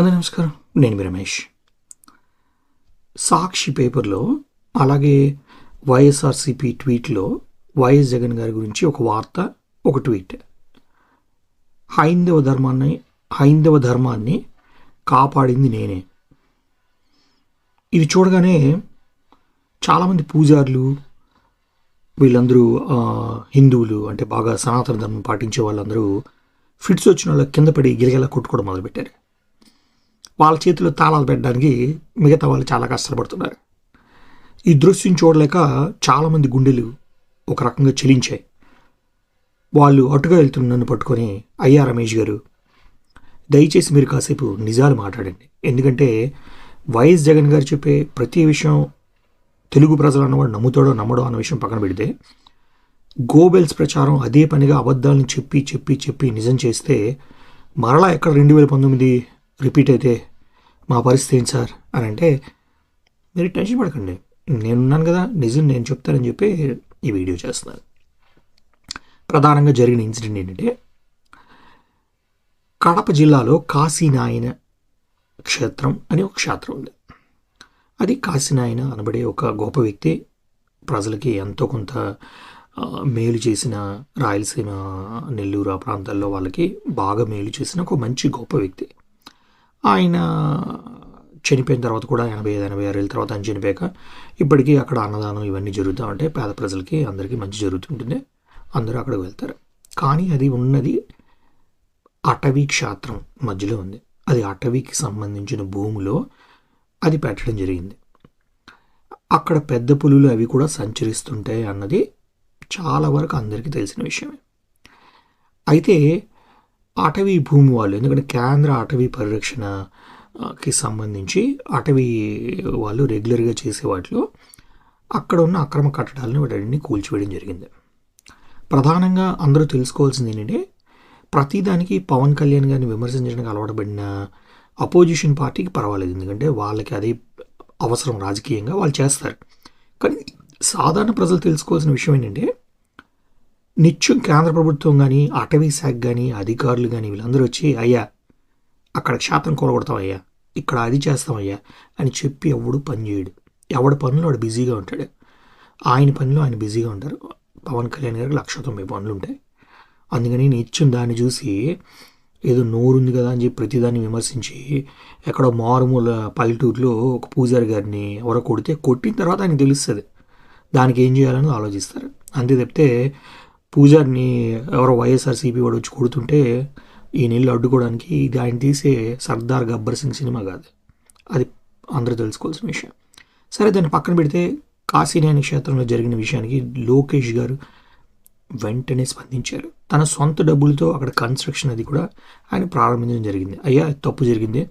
అందరి నమస్కారం. నేను మీ రమేష్. సాక్షి పేపర్లో అలాగే వైఎస్ఆర్సిపి ట్వీట్లో వైఎస్ జగన్ గారి గురించి ఒక వార్త ఒక ట్వీట్. హైందవ ధర్మాన్ని హైందవ ధర్మాన్ని కాపాడింది నేనే. ఇది చూడగానే చాలామంది పూజారులు వీళ్ళందరూ హిందువులు అంటే బాగా సనాతన ధర్మం పాటించే వాళ్ళందరూ ఫిట్స్ వచ్చిన వాళ్ళ కింద పడి గిలగిలా కొట్టుకోవడం మొదలుపెట్టారు. వాళ్ళ చేతిలో తాళాలు పెట్టడానికి మిగతా వాళ్ళు చాలా కష్టపడుతున్నారు. ఈ దృశ్యం చూడలేక చాలామంది గుండెలు ఒక రకంగా చెలించాయి. వాళ్ళు అటుగా వెళ్తున్న నన్ను పట్టుకొని అయ్యా రమేష్ గారు దయచేసి మీరు కాసేపు నిజాలు మాట్లాడండి. ఎందుకంటే వైఎస్ జగన్ గారు చెప్పే ప్రతి విషయం తెలుగు ప్రజలు అన్నవాడు నమ్ముతాడో నమ్మడో అన్న విషయం పక్కన పెడితే గోబెల్స్ ప్రచారం అదే పనిగా అబద్ధాలను చెప్పి చెప్పి చెప్పి నిజం చేస్తే మరలా ఎక్కడ రెండు వేల పంతొమ్మిది రిపీట్ అయితే మా పరిస్థితి ఏంటి సార్? అని అంటే మీరు టెన్షన్ పడకండి. నేనున్నాను కదా నిజం నేను చెప్తానని చెప్పి ఈ వీడియో చేస్తున్నాను ప్రధానంగా జరిగిన ఇన్సిడెంట్ ఏంటంటే కడప జిల్లాలో కాశీనాయన క్షేత్రం అని ఒక క్షేత్రం ఉంది. అది కాశీనాయన అనబడే ఒక గొప్ప వ్యక్తి ప్రజలకి ఎంతో కొంత మేలు చేసిన రాయలసీమ నెల్లూరు ఆ ప్రాంతాల్లో వాళ్ళకి బాగా మేలు చేసిన ఒక మంచి గొప్ప వ్యక్తి. ఆయన చనిపోయిన తర్వాత కూడా ఎనభై ఐదు ఎనభై ఆరు ఏళ్ళ తర్వాత ఆయన చనిపోయాక ఇప్పటికీ అక్కడ అన్నదానం ఇవన్నీ జరుగుతూ ఉంటాయి పేద ప్రజలకి అందరికీ మంచి జరుగుతుంటుంది అందరూ అక్కడికి వెళ్తారు. కానీ అది ఉన్నది అటవీ క్షేత్రం మధ్యలో ఉంది. అది అటవీకి సంబంధించిన భూమిలో అది పెట్టడం జరిగింది. అక్కడ పెద్ద పులులు అవి కూడా సంచరిస్తుంటాయి అన్నది చాలా వరకు అందరికీ తెలిసిన విషయమే. అయితే అటవీ భూమి వాళ్ళు ఎందుకంటే కేంద్ర అటవీ పరిరక్షణకి సంబంధించి అటవీ వాళ్ళు రెగ్యులర్గా చేసే వాటిలో అక్కడ ఉన్న అక్రమ కట్టడాలను వాటిని కూల్చివేయడం జరిగింది. ప్రధానంగా అందరూ తెలుసుకోవాల్సింది ఏంటంటే ప్రతిదానికి పవన్ కళ్యాణ్ గారిని విమర్శించడానికి అలవాటుపడిన అపోజిషన్ పార్టీకి పర్వాలేదు. ఎందుకంటే వాళ్ళకి అది అవసరం రాజకీయంగా వాళ్ళు చేస్తారు. కానీ సాధారణ ప్రజలు తెలుసుకోవాల్సిన విషయం ఏంటంటే నిత్యం కేంద్ర ప్రభుత్వం కానీ అటవీ శాఖ కానీ అధికారులు కానీ వీళ్ళందరూ వచ్చి అయ్యా అక్కడ క్షేత్రం కూడగొడతామయ్యా అయ్యా ఇక్కడ అది చేస్తామయ్యా అని చెప్పి ఎవడు పని చేయడు. ఎవడి పనులు వాడు బిజీగా ఉంటాడు. ఆయన పనిలో ఆయన బిజీగా ఉంటారు. పవన్ కళ్యాణ్ గారికి లక్ష తొంభై పనులు ఉంటాయి. అందుకని నిత్యం దాన్ని చూసి ఏదో నోరుంది కదా అని చెప్పి ప్రతిదాన్ని విమర్శించి ఎక్కడో మారుమూల పల్లెటూరులో ఒక పూజారి గారిని ఎవరో కొడితే కొట్టిన తర్వాత ఆయనకు తెలుస్తుంది. దానికి ఏం చేయాలని ఆలోచిస్తారు. అంతే తప్పితే పూజారిని ఎవరో వైఎస్ఆర్సీపీ వాడు వచ్చి కొడుతుంటే ఈ నీళ్ళు అడ్డుకోవడానికి ఇది ఆయన తీసే సర్దార్ గబ్బర్ సింగ్ సినిమా కాదు. అది అందరూ తెలుసుకోవాల్సిన విషయం. సరే దాన్ని పక్కన పెడితే కాశీనేని క్షేత్రంలో జరిగిన విషయానికి లోకేష్ గారు వెంటనే స్పందించారు. తన సొంత డబ్బులతో అక్కడ కన్స్ట్రక్షన్ అది కూడా ఆయన ప్రారంభించడం జరిగింది. అయ్యా తప్పు జరిగింది.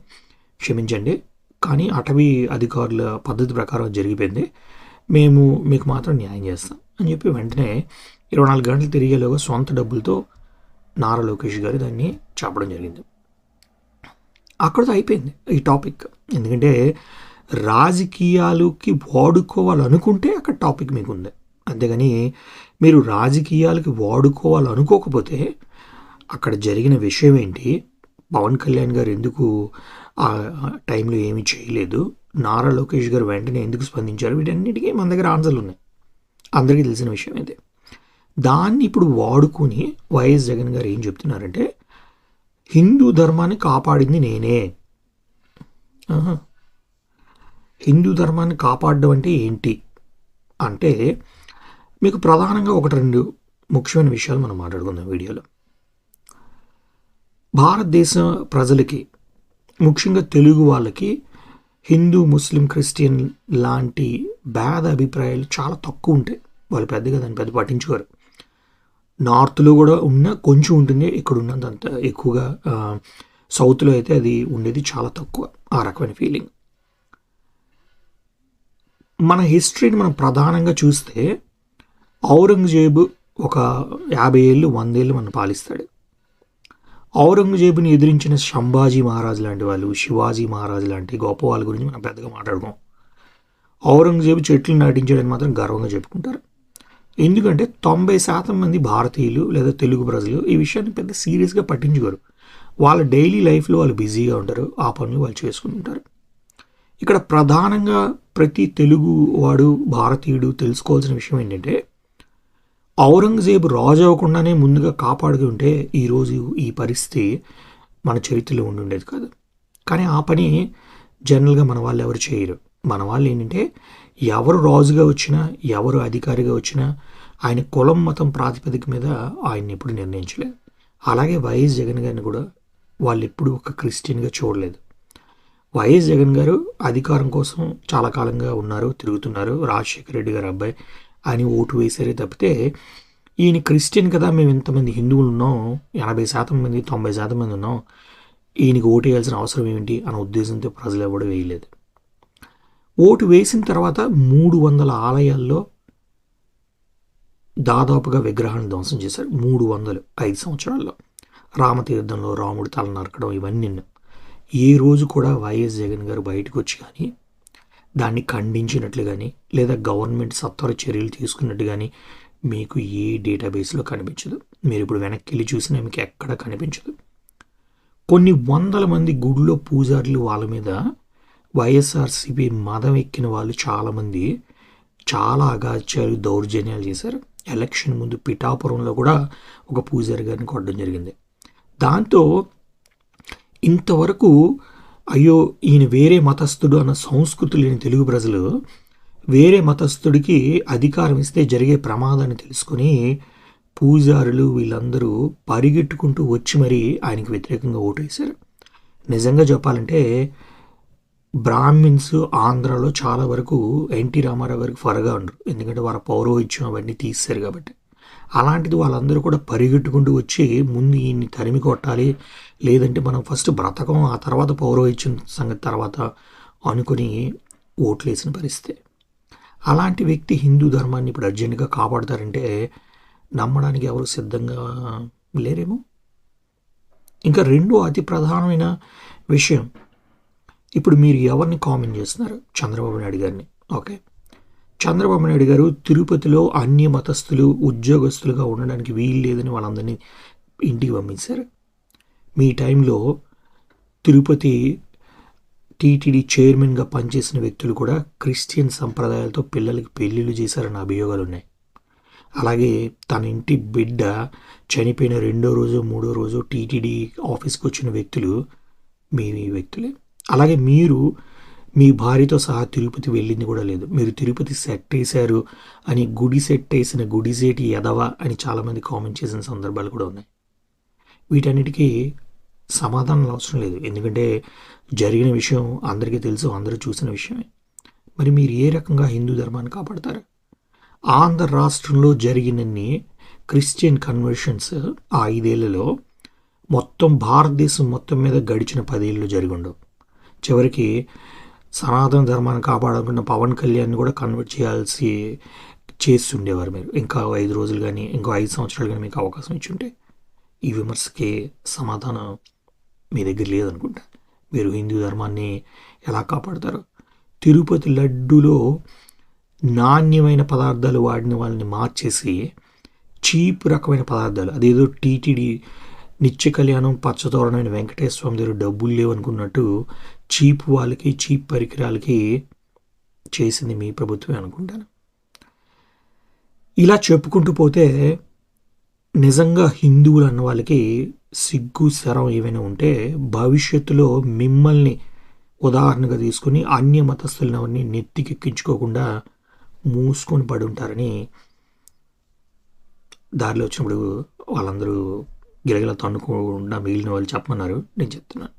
క్షమించండి. కానీ అటవీ అధికారుల పద్ధతి ప్రకారం జరిగిపోయింది. మేము మీకు మాత్రం న్యాయం చేస్తాం అని చెప్పి వెంటనే ఇరవై నాలుగు గంటలు తిరిగేలోగా సొంత డబ్బులతో నారా లోకేష్ గారు దాన్ని చెప్పడం జరిగింది. అక్కడితో అయిపోయింది ఈ టాపిక్. ఎందుకంటే రాజకీయాలకి వాడుకోవాలనుకుంటే అక్కడ టాపిక్ మీకు ఉంది అంతేగాని మీరు రాజకీయాలకి వాడుకోవాలనుకోకపోతే అక్కడ జరిగిన విషయం ఏంటి? పవన్ కళ్యాణ్ గారు ఎందుకు ఆ టైంలో ఏమీ చేయలేదు? నారా లోకేష్ గారు వెంటనే ఎందుకు స్పందించారు? వీటన్నిటికీ మన దగ్గర ఆన్సర్లు ఉన్నాయి. అందరికీ తెలిసిన విషయం ఇదే. దాన్ని ఇప్పుడు వాడుకొని వైఎస్ జగన్ గారు ఏం చెప్తున్నారంటే హిందూ ధర్మాన్ని కాపాడింది నేనే. హిందూ ధర్మాన్ని కాపాడడం అంటే ఏంటి? అంటే మీకు ప్రధానంగా ఒకటి రెండు ముఖ్యమైన విషయాలు మనం మాట్లాడుకుందాం వీడియోలో. భారతదేశ ప్రజలకి ముఖ్యంగా తెలుగు వాళ్ళకి హిందూ ముస్లిం క్రిస్టియన్ లాంటి భేద అభిప్రాయాలు చాలా తక్కువ ఉంటాయి. వాళ్ళు పెద్దగా దాన్ని పెద్ద పట్టించుకోరు. నార్త్లో కూడా ఉన్న కొంచెం ఉంటుంది ఇక్కడ ఉన్నంత అంత ఎక్కువగా సౌత్లో అయితే అది ఉండేది చాలా తక్కువ ఆ రకమైన ఫీలింగ్ మన హిస్టరీని మనం ప్రధానంగా చూస్తే ఔరంగజేబు ఒక యాభై ఏళ్ళు వందేళ్ళు మనం పాలిస్తాడు. ఔరంగజేబుని ఎదిరించిన సంభాజీ మహారాజు లాంటి వాళ్ళు శివాజీ మహారాజు లాంటి గొప్ప వాళ్ళ గురించి మనం పెద్దగా మాట్లాడుకోం. ఔరంగజేబు చెట్లు నాటించాడని మాత్రం గర్వంగా చెప్పుకుంటారు. ఎందుకంటే తొంభై శాతం మంది భారతీయులు లేదా తెలుగు ప్రజలు ఈ విషయాన్ని పెద్ద సీరియస్గా పట్టించుకోరు. వాళ్ళ డైలీ లైఫ్లో వాళ్ళు బిజీగా ఉంటారు ఆ పనులు వాళ్ళు చేసుకుంటుంటారు ఇక్కడ ప్రధానంగా ప్రతి తెలుగు వాడు భారతీయుడు తెలుసుకోవాల్సిన విషయం ఏంటంటే ఔరంగజేబు రాజు అవ్వకుండానే ముందుగా కాపాడుకుంటే ఈరోజు ఈ పరిస్థితి మన చరిత్రలో ఉండి ఉండేది కాదు. కానీ ఆ పని జనరల్గా మన వాళ్ళు ఎవరు చేయరు. మన వాళ్ళు ఏంటంటే ఎవరు రాజుగా వచ్చినా ఎవరు అధికారిగా వచ్చినా ఆయన కులం మతం ప్రాతిపదిక మీద ఆయన్ని ఎప్పుడు నిర్ణయించలేదు. అలాగే వైఎస్ జగన్ గారిని కూడా వాళ్ళు ఎప్పుడు ఒక క్రిస్టియన్గా చూడలేదు. వైఎస్ జగన్ గారు అధికారం కోసం చాలా కాలంగా ఉన్నారు తిరుగుతున్నారు. రాజశేఖర రెడ్డి గారు అబ్బాయి అని ఓటు వేశారే తప్పితే ఈయన క్రిస్టియన్ కదా మేము ఇంతమంది హిందువులు ఉన్నాం ఎనభై శాతం మంది తొంభై శాతం మంది ఉన్నాం ఈయనకి ఓటు వేయాల్సిన అవసరం ఏమిటి అనే ఉద్దేశంతో ప్రజలు ఎవడు వేయలేదు. ఓటు వేసిన తర్వాత మూడు వందల ఆలయాల్లో దాదాపుగా విగ్రహాన్ని ధ్వంసం చేశారు. మూడు వందలు ఐదు సంవత్సరాల్లో. రామతీర్థంలో రాముడు తల నరకడం ఇవన్నీ ఏ రోజు కూడా వైఎస్ జగన్ గారు బయటకు వచ్చి కానీ దాన్ని ఖండించినట్లు కానీ లేదా గవర్నమెంట్ సత్వర చర్యలు తీసుకున్నట్టు కానీ మీకు ఏ డేటాబేస్లో కనిపించదు. మీరు ఇప్పుడు వెనక్కి వెళ్ళి చూసినా మీకు ఎక్కడ కనిపించదు. కొన్ని వందల మంది గుడిలో పూజారులు వాళ్ళ మీద వైఎస్ఆర్సీపీ మదం ఎక్కిన వాళ్ళు చాలామంది చాలా అగాచ్యాలు దౌర్జన్యాలు చేశారు. ఎలక్షన్ ముందు పిఠాపురంలో కూడా ఒక పూజారి గారిని కొట్టడం జరిగింది. దాంతో ఇంతవరకు అయ్యో ఈయన వేరే మతస్థుడు అన్న సంస్కృతి లేని తెలుగు ప్రజలు వేరే మతస్థుడికి అధికారం ఇస్తే జరిగే ప్రమాదాన్ని తెలుసుకొని పూజారులు వీళ్ళందరూ పరిగెట్టుకుంటూ వచ్చి మరీ ఆయనకి వ్యతిరేకంగా ఓటేశారు నిజంగా చెప్పాలంటే బ్రాహ్మిన్స్ ఆంధ్రాలో చాలా వరకు ఎన్టీ రామారావు గారికి ఫరగా ఉండరు. ఎందుకంటే వారి పౌరోహిత్యం అవన్నీ తీశారు కాబట్టి. అలాంటిది వాళ్ళందరూ కూడా పరిగెట్టుకుంటూ వచ్చి ముందు ఈయన్ని తరిమి కొట్టాలి లేదంటే మనం ఫస్ట్ బ్రతకం ఆ తర్వాత పౌరోహిత్యం సంగతి తర్వాత అనుకుని ఓట్లేసిన పరిస్థితి. అలాంటి వ్యక్తి హిందూ ధర్మాన్ని ఇప్పుడు అర్జెంటుగా కాపాడతారంటే నమ్మడానికి ఎవరు సిద్ధంగా లేరేమో? ఇంకా రెండు అతి ప్రధానమైన విషయం ఇప్పుడు మీరు ఎవరిని కామెంట్ చేస్తున్నారు? చంద్రబాబు నాయుడు గారిని. ఓకే. చంద్రబాబు నాయుడు గారు తిరుపతిలో అన్య మతస్థులు ఉద్యోగస్తులుగా ఉండడానికి వీలు లేదని వాళ్ళందరినీ ఇంటికి పంపించారు. మీ టైంలో తిరుపతి టీటీడీ చైర్మన్గా పనిచేసిన వ్యక్తులు కూడా క్రిస్టియన్ సంప్రదాయాలతో పిల్లలకి పెళ్ళిళ్ళు చేశారన్న అభియోగాలు ఉన్నాయి. అలాగే తన ఇంటి బిడ్డ చనిపోయిన రెండో రోజు మూడో రోజు టీటీడీ ఆఫీస్కి వచ్చిన వ్యక్తులు మీ వ్యక్తులే. అలాగే మీరు మీ భార్యతో సహా తిరుపతి వెళ్ళింది కూడా లేదు. మీరు తిరుపతి సెట్ వేశారు అని గుడి సెట్ వేసిన గుడి సేటి ఎదవా అని చాలామంది కామెంట్ చేసిన సందర్భాలు కూడా ఉన్నాయి. వీటన్నిటికీ సమాధానం అవసరం లేదు. ఎందుకంటే జరిగిన విషయం అందరికీ తెలుసు అందరూ చూసిన విషయమే. మరి మీరు ఏ రకంగా హిందూ ధర్మాన్ని కాపాడతారు? ఆంధ్ర రాష్ట్రంలో జరిగినన్ని క్రిస్టియన్ కన్వర్షన్స్ ఆ ఐదేళ్ళలో మొత్తం భారతదేశం మొత్తం మీద గడిచిన పదేళ్ళు జరిగి ఉండవు. చివరికి సనాతన ధర్మాన్ని కాపాడాలనుకున్న పవన్ కళ్యాణ్ని కూడా కన్వర్ట్ చేయాల్సి చేస్తుండేవారు మీరు. ఇంకా ఐదు రోజులు కానీ ఇంకో ఐదు సంవత్సరాలు కానీ మీకు అవకాశం ఇచ్చుంటే ఈ విమర్శకి సమాధానం మీ దగ్గర లేదనుకుంటా. మీరు హిందూ ధర్మాన్ని ఎలా కాపాడతారు. తిరుపతి లడ్డులో నాణ్యమైన పదార్థాలు వాడిన వాళ్ళని మార్చేసి చీప్ రకమైన పదార్థాలు అదేదో టీటీడీ నిత్య కళ్యాణం పచ్చతోరణమైన వెంకటేశ్వర స్వామి దగ్గర డబ్బులు లేవనుకున్నట్టు చీప్ వాళ్ళకి చీప్ పరికరాలకి చేసింది మీ ప్రభుత్వమే అనుకుంటాను. ఇలా చెప్పుకుంటూ పోతే నిజంగా హిందువులు అన్న వాళ్ళకి సిగ్గు శరం ఏమైనా ఉంటే భవిష్యత్తులో మిమ్మల్ని ఉదాహరణగా తీసుకుని అన్య మతస్థులనవన్నీ నెత్తికెక్కించుకోకుండా మూసుకొని పడి ఉంటారని దారిలో వచ్చినప్పుడు వాళ్ళందరూ గిలగిల తన్నుకుండా మిగిలిన వాళ్ళు చెప్పమన్నారు. నేను చెప్తున్నాను.